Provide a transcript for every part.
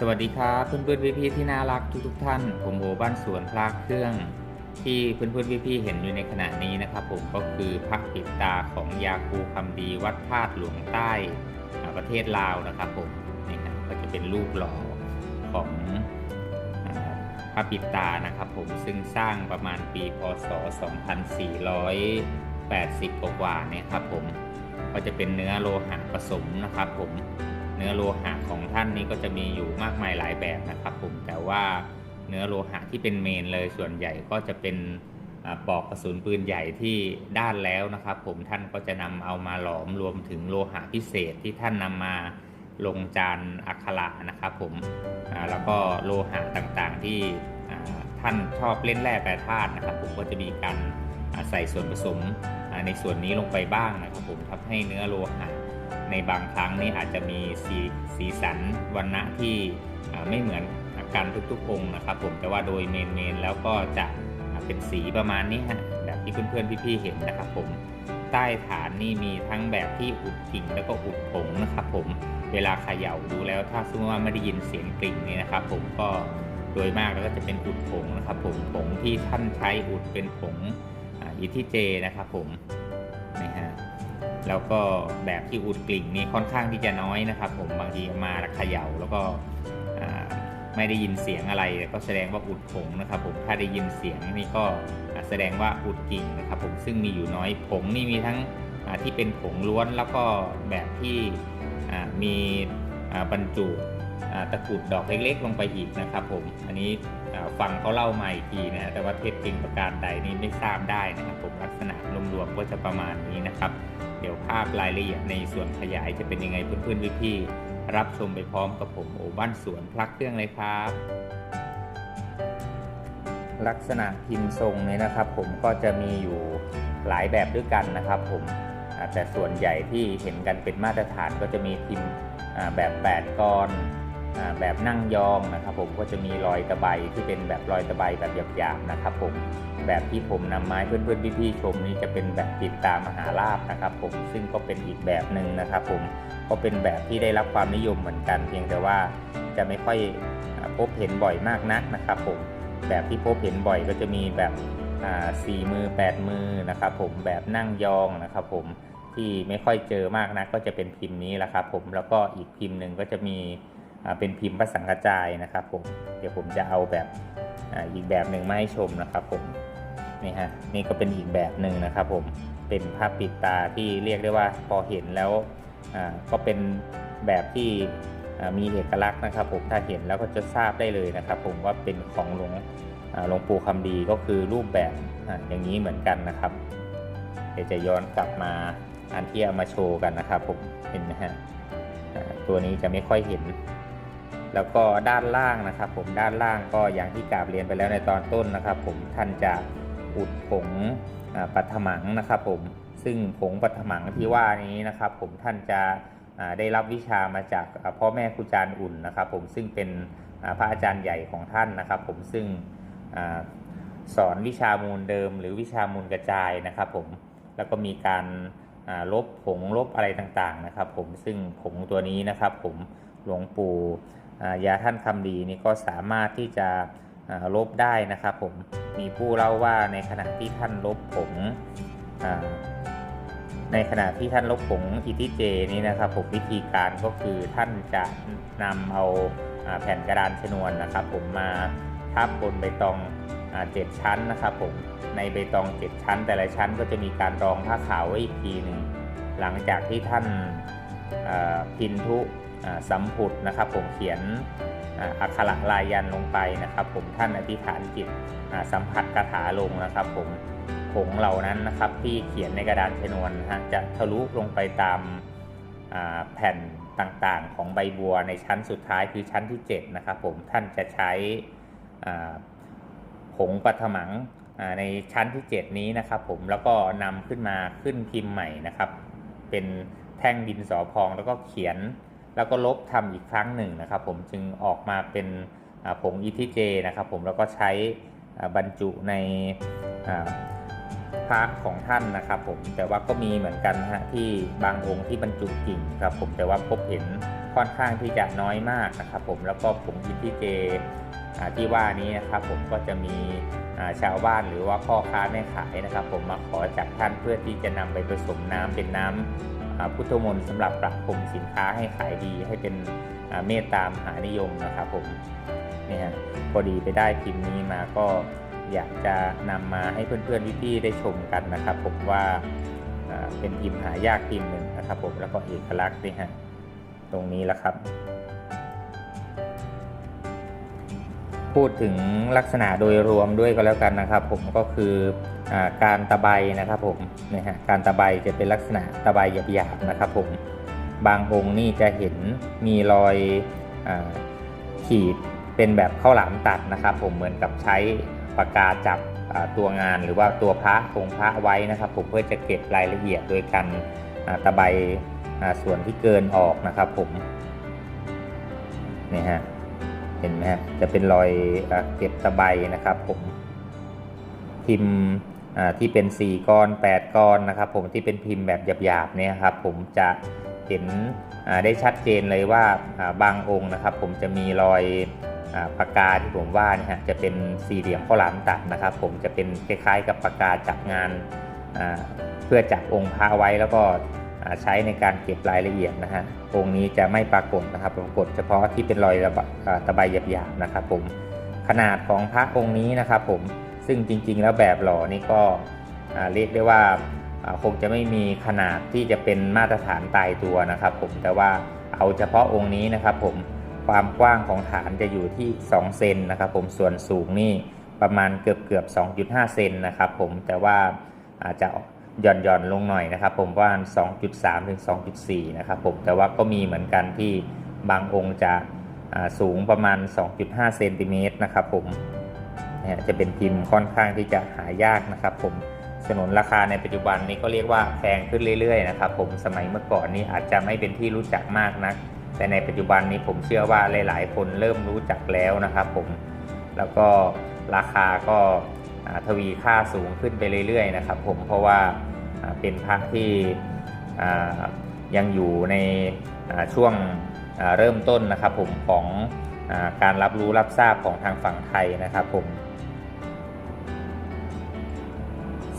สวัสดีครับเพื่อนๆพี่ๆที่น่ารักทุกๆท่าน ผมโอบ้านสวนพลากเครื่อง ที่เพื่อนๆพี่ๆเห็นอยู่ในขณะนี้นะครับ ผมก็คือพระปิดตาของยาคูคำดีวัดธาตุหลวงใต้ประเทศลาวนะครับผมนี่ครับก็จะเป็นรูปหล่อของอพระปิดตานะครับผมซึ่งสร้างประมาณปีพศ 2480 กว่าๆเนี่ยครับผมก็จะเป็นเนื้อโลหะผสมนะครับผม เนื้อโลหะของท่านนี้ก็จะมีอยู่มากมายหลายแบบนะครับผมแต่ว่าเนื้อโลหะที่เป็นเมนเลยส่วนใหญ่ก็จะเป็นปอกกระสุนปืนใหญ่ที่ด้านแล้วนะครับ ผมท่านก็จะนำเอามาหลอมรวมถึงโลหะพิเศษที่ท่านนำมาลงจานอักขระนะครับผมแล้วก็โลหะต่างๆที่ท่านชอบเล่นแร่แปรธาตุนะครับผมก็จะมีการใส่ส่วนผสมในส่วนนี้ลงไปบ้างนะครับผมทำให้เนื้อโลหะ ในบางครั้งนี่อาจจะมีสีสีสันวันณะที่ไม่เหมือนกันทุกๆองค์นะครับ ผมแต่ว่าโดยเมนเมนแล้วก็จะเป็นสีประมาณนี้ฮะแบบที่เพื่อนๆพี่ๆเห็นนะครับผมใต้ฐานนี่มีทั้งแบบที่อุดกิ่งแล้วก็อุดผงนะครับผมเวลาเขย่าดูแล้วถ้าสมมติว่าไม่ได้ยินเสียงกริ่งนี่นะครับ ผมก็โดยมากแล้วก็จะเป็นอุดผงนะครับ ผมผงที่ท่านใช้อุดเป็นผงอ่าอิทิเจนะครับผม แล้วก็แบบที่อุดกลิ่งนี่ค่อนข้างที่จะน้อยนะครับ ผมบางทีมาเขย่าแล้วก็ไม่ได้ยินเสียงอะไรก็แสดงว่าอุดผงนะครับ ผมถ้าได้ยินเสียงนี่ก็แสดงว่าอุดกิ่งนะครับ ผมซึ่งมีอยู่น้อยผงนี่มีทั้งที่เป็นผงล้วนแล้วก็แบบที่มีบรรจุตะกรุดดอกเล็กๆ ลงไปอีกนะครับ ผมอันนี้ฟังเขาเล่ามาอีกทีนะแต่ว่าเท็จจริงประการใดนี่ไม่ทราบได้นะครับ ผมลักษณะรวมๆก็จะประมาณนี้นะครับ เดี๋ยวภาพรายละเอียดในส่วนขยายจะเป็นยังไงเพื่อนๆพี่ๆรับชมไปพร้อมกับผมโอบ้านสวนพลักเครื่องเลยครับ ลักษณะพิมพ์ทรงเนี่ยนะครับ ผมก็จะมีอยู่หลายแบบด้วยกันนะครับ ผมแต่ส่วนใหญ่ที่เห็นกันเป็นมาตรฐานก็จะมีพิมพ์แบบ 8กร แบบนั่งยองนะครับผมก็จะมีรอยตะไบที่เป็นแบบรอยตะไบแบบหยาบๆนะครับผมแบบที่ผมนำมาให้เพื่อนๆพี่ๆชมนี้จะเป็นแบบปิดตามหาลาบนะครับผมซึ่งก็เป็นอีกแบบหนึ่งนะครับผมก็เป็นแบบที่ได้รับความนิยมเหมือนกัน เพียงแต่ว่าจะไม่ค่อยพบเห็นบ่อยมากนักนะครับผมแบบที่พบเห็นบ่อยก็จะมีแบบสี่มือแปดมือนะครับผมแบบนั่งยองนะครับผมที่ไม่ค่อยเจอมากนักก็จะเป็นพิมพ์นี้แหละครับผมแล้วก็อีกพิมพ์หนึ่งก็จะมี เป็นพิมพ์พระสังฆจายนะครับผมเดี๋ยวผมจะเอาแบบอ,อีกแบบหนึ่งมาให้ชมนะครับผมนี่ฮะนี่ก็เป็นอีกแบบหนึ่งนะครับผมเป็นภาพปิดตาที่เรียกได้ว่าพอเห็นแล้วก็เป็นแบบที่มีเอกลักษณ์นะครับผมถ้าเห็นแล้วก็จะทราบได้เลยนะครับผมว่าเป็นของหลวงหลวงปู่คำดีก็คือรูปแบบอย่างนี้เหมือนกันนะครับ เดี๋ยวจะย้อนกลับมาอันที่เอามาโชว์กันนะครับผมเห็นไหมฮะตัวนี้จะไม่ค่อยเห็น แล้วก็ด้านล่างนะครับ ผมด้านล่างก็อย่างที่กาบเรียนไปแล้วในตอนต้นนะครับ ผมท่านจะอุดผงปัทมังนะครับ ผมซึ่งผงปัทมังที่ว่านี้นะครับ ผมท่านจะได้รับวิชามาจากพ่อแม่ครูอาจารย์อุ่นนะครับ ผมซึ่งเป็นพระอาจารย์ใหญ่ของท่านนะครับ ผมซึ่งอสอนวิชามูลเดิม หรือวิชามูลกระจายนะครับ ผมแล้วก็มีการลบผงลบอะไรต่างๆนะครับ ผมซึ่งผงตัวนี้นะครับ ผมหลวงปู่ ยาท่านคำดีนี่ก็สามารถที่จะลบได้นะครับผมมีผู้เล่าว่าในขณะที่ท่านลบผงในขณะที่ท่านลบผงอิทิเจนี่นะครับผมวิธีการก็คือท่านจะนำเอาแผ่นกระดานชนวนนะครับ ผมมาทับบนใบตองเจ็ดชั้นนะครับผมในใบตองเจ็ดชั้น แต่ละชั้นก็จะมีการรองผ้าขาวไว้อีกทีหนึ่งหลังจากที่ท่านพินทุ สัมพุทธนะครับผมเขียนอักขระลายยันลงไปนะครับผมท่านอธิษฐานจิตสัมผัสคาถาลงนะครับผมผงเหล่านั้นนะครับที่เขียนในกระดานชนวนนะฮะจะทะลุลงไปตามแผ่นต่างๆ ของใบบัวในชั้นสุดท้ายคือชั้นที่7นะครับผมท่านจะใช้ผงปัทมังในชั้นที่ 7 นี้นะครับผมแล้วก็นำขึ้นมาขึ้นพิมพ์ใหม่นะครับ เป็นแท่งดินสอพองแล้วก็เขียน แล้วก็ลบทำอีกครั้งหนึ่งนะครับ ผมจึงออกมาเป็นผงอีทิเจนะครับผมแล้วก็ใช้บรรจุในอ่าพระของท่านนะครับ ผมแต่ว่าก็มีเหมือนกันนะฮะที่บางองค์ที่บรรจุกิ่งครับ ผมแต่ว่าพบเห็นค่อนข้างที่จะน้อยมากนะครับ ผมแล้วก็ผงอินทิเจที่ว่านี้นะครับ ผมก็จะมี ชาวบ้านหรือว่าพ่อค้าแม่ขายนะครับ ผมมาขอจากท่านเพื่อที่จะนำไปผสมน้ำเป็นน้ำอ่าพุทธมนต์สำหรับปรับปรุงสินค้าให้ขายดีให้เป็นเมตตามหานิยมนะครับผมเนี่ยพอดีไปได้พิมพ์นี้มาก็อยากจะนำมาให้เพื่อนๆพี่ๆได้ชมกันนะครับผมว่าเป็นพิมพ์หายากพิมพ์หนึ่งนะครับผมแล้วก็เอกลักษณ์นี่ฮะตรงนี้แหละครับ พูดถึงลักษณะโดยรวมด้วยก็แล้วกันนะครับ ผมก็คืออการตะไบนะครับผมเนี่ยฮะการตะไบจะเป็นลักษณะตะไบหยาบๆนะครับ ผมบางองค์นี่จะเห็นมีรอยอขีดเป็นแบบข้าวหลามตัดนะครับ ผมเหมือนกับใช้ปากกาจับตัวงานหรือว่าตัวพระองค์พระไว้นะครับ ผมเพื่อจะเก็บรายละเอียดโดยการตะไบส่วนที่เกินออกนะครับ ผมเนี่ยฮะ เห็นไหมฮะจะเป็นรอยเก็บตะไบนะครับผมพิมพ์ที่เป็น 4ก้อน 8ก้อนนะครับ ผมที่เป็นพิมพ์แบบหยาบๆเนี่ยครับผมจะเห็นได้ชัดเจนเลยว่าบางองค์นะครับ ผมจะมีรอยอปากกาที่ผมว่านี่ฮะจะเป็นสี่เหลี่ยมข้าวหลามตัดนะครับ ผมจะเป็นคล้ายๆกับปากกาจับงานเพื่อจับองค์พระไว้แล้วก็ ใช้ในการเก็บรายละเอียดนะฮะองค์นี้จะไม่ปรากฏนะครับ ปรากฏเฉพาะที่เป็นรอยตะไบหยาบๆนะครับ ผมขนาดของพระองค์นี้นะครับ ผมซึ่งจริง ๆ แล้วแบบหล่อนี่ก็เรียกได้ว่าคงจะไม่มีขนาดที่จะเป็นมาตรฐานตายตัวนะครับ ผมแต่ว่าเอาเฉพาะองค์นี้นะครับ ผมความกว้างของฐานจะอยู่ที่ 2 เซนนะครับ ผมส่วนสูงนี่ประมาณเกือบเกือบ2.5 เซนนะครับ ผมแต่ว่าอาจจะ หย่อนหย่อนลงหน่อยนะครับ ผมว่า 2.3 ถึง 2.4 นะครับผมแต่ว่าก็มีเหมือนกันที่บางองค์จะสูงประมาณ 2.5 เซนติเมตรนะครับผมจะเป็นพิมพ์ค่อนข้างที่จะหายากนะครับ ผมสนนราคาในปัจจุบันนี้ก็เรียกว่าแพงขึ้นเรื่อยๆนะครับผมสมัยเมื่อก่อนนี้อาจจะไม่เป็นที่รู้จักมากนัก แต่ในปัจจุบันนี้ผมเชื่อว่าหลาย ๆ คนเริ่มรู้จักแล้วนะครับผมแล้วก็ราคาก็ทวีค่าสูงขึ้นไปเรื่อยๆนะครับผมเพราะว่า เป็นพระที่ยังอยู่ในช่วงเริ่มต้นนะครับผมของอการรับรู้รับทราบของทางฝั่งไทยนะครับผม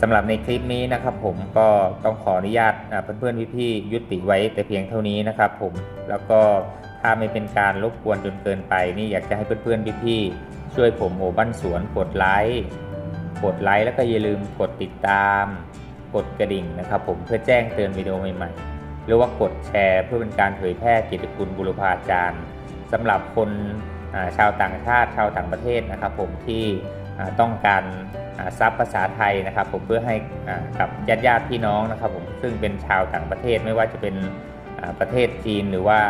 สำหรับในคลิปนี้นะครับผมก็ต้องขออนุญาตอ่าเพื่อนๆพี่ๆยุติไว้แต่เพียงเท่านี้นะครับผมแล้วก็ถ้าไม่เป็นการรบกวนจนเกินไป นี่อยากจะให้เพื่อนๆพี่ๆช่วยผมโอบ้านสวนกดไลค์กดไลค์แล้วก็อย่าลืมกดติดตาม กดกระดิ่งนะครับผมเพื่อแจ้งเตือนวิดีโอใหม่ๆ หรือว่ากดแชร์ เพื่อเป็นการเผยแพร่กิตติคุณบุรพาจารย์สำหรับคนชาวต่างชาติชาวต่างประเทศนะครับ ผมที่ต้องการซับภาษาไทยนะครับ ผมเพื่อให้กับญาติญาติพี่น้องนะครับ ผมซึ่งเป็นชาวต่างประเทศไม่ว่าจะเป็นประเทศจีนหรือว่า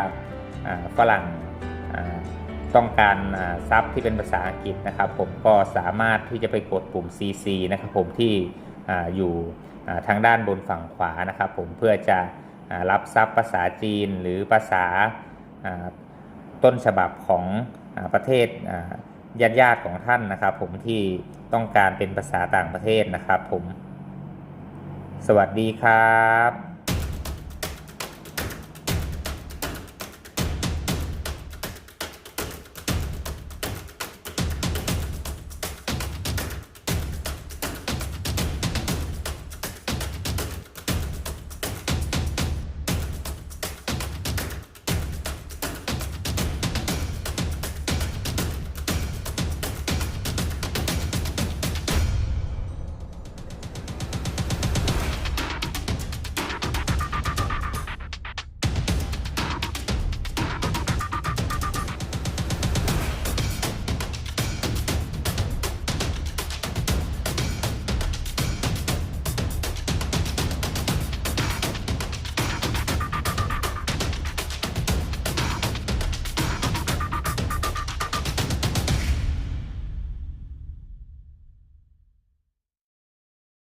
ฝรั่งต้องการซับที่เป็นภาษาอังกฤษนะครับ ผมก็สามารถที่จะไปกดปุ่ม CC นะครับ ผมที่ออยู่ ทางด้านบนฝั่งขวานะครับผมเพื่อจะรับทรัพย์ภาษาจีนหรือภาษาต้นฉบับของอประเทศญาติญาติของท่านนะครับ ผมที่ต้องการเป็นภาษาต่างประเทศนะครับผม สวัสดีครับ